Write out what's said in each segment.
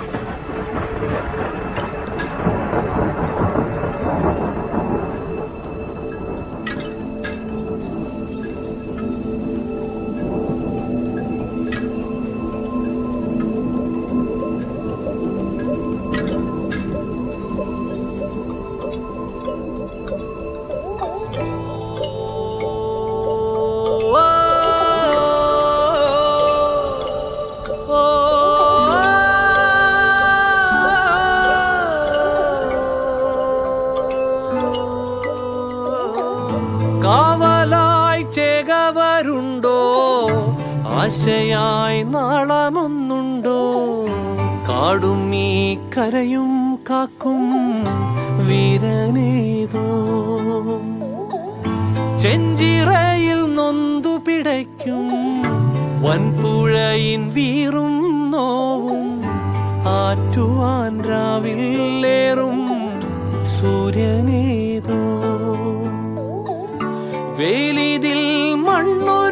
you. ആശയായി നാളമൊന്നുണ്ടോ? കാടും ഈ കരയും കാക്കും വീരനേതോ? ചെഞ്ചിറയിൽ നൊന്തു പിടയ്ക്കും വൻപുഴയിൻ വീറും നോവും ആറ്റുവാൻ രാവിലേറും സൂര്യനേതോ? വേലിതിൽ മണ്ണുരുകുമ്പോൾ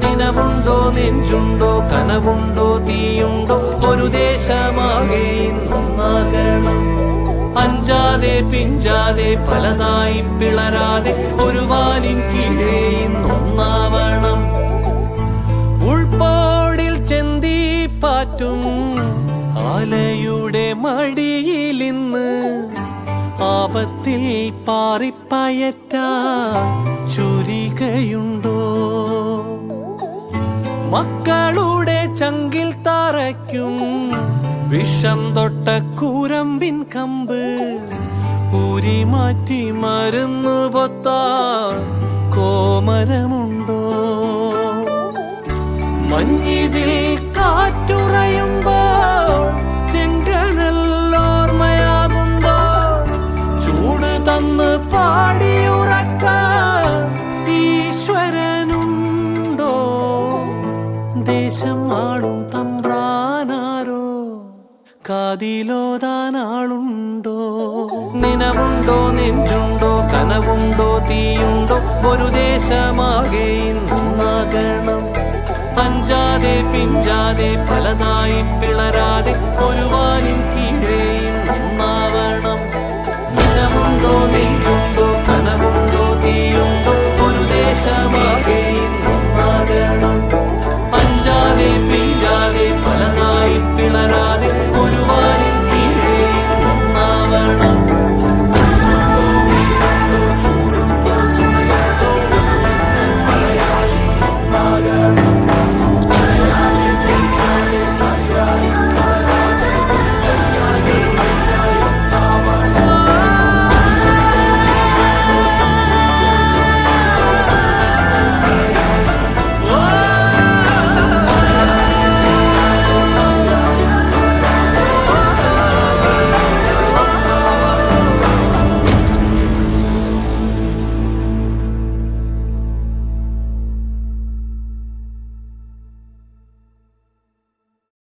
ദിനമുണ്ടോ നെഞ്ചുണ്ടോ കനവുണ്ടോ തീയുണ്ടോ? ഒരു ദേശമാകെ ഇന്നൊന്നാകണം അഞ്ചാതെ പിഞ്ചാതെ പലതായി പിളരാതെ ഒരു വാനിൻ കീഴേ ഇന്നൊന്നാവണം ഉൾപാടിൽ ചെന്തി പാറ്റും ആലയുടെ മടിയിലിന്ന് ആപത്തിൽ പാറിപ്പയറ്റ ചുരികയുണ്ടോ? മക്കളുടെ ചങ്കിൽ തറയ്ക്കും. വിഷം തൊട്ട കൂരമ്പിൻ കമ്പ്. ഊരി മാറ്റി മരുന്ന് പൊത്താ കോമരമുണ്ടോ? മഞ്ഞിതിൽ കാറ്റുറയുമ്പോൾ ചെങ്കനല്ലോർമ്മയാകുമ്പോൾ ചൂട് തന്ന് പാടിയുറക്കാൻ ആളും തമ്പ്രാനാരോ? കാതിലോതാനാളുണ്ടോ നിനവുണ്ടോ നെഞ്ചുണ്ടോ കനവുണ്ടോ തീയുണ്ടോ? ഒരു ദേശമാകെ ഇന്നാകണം അഞ്ചാതെ പിഞ്ചാതെ പലതായി പിളരാതെ ഒരു വായും കീഴേ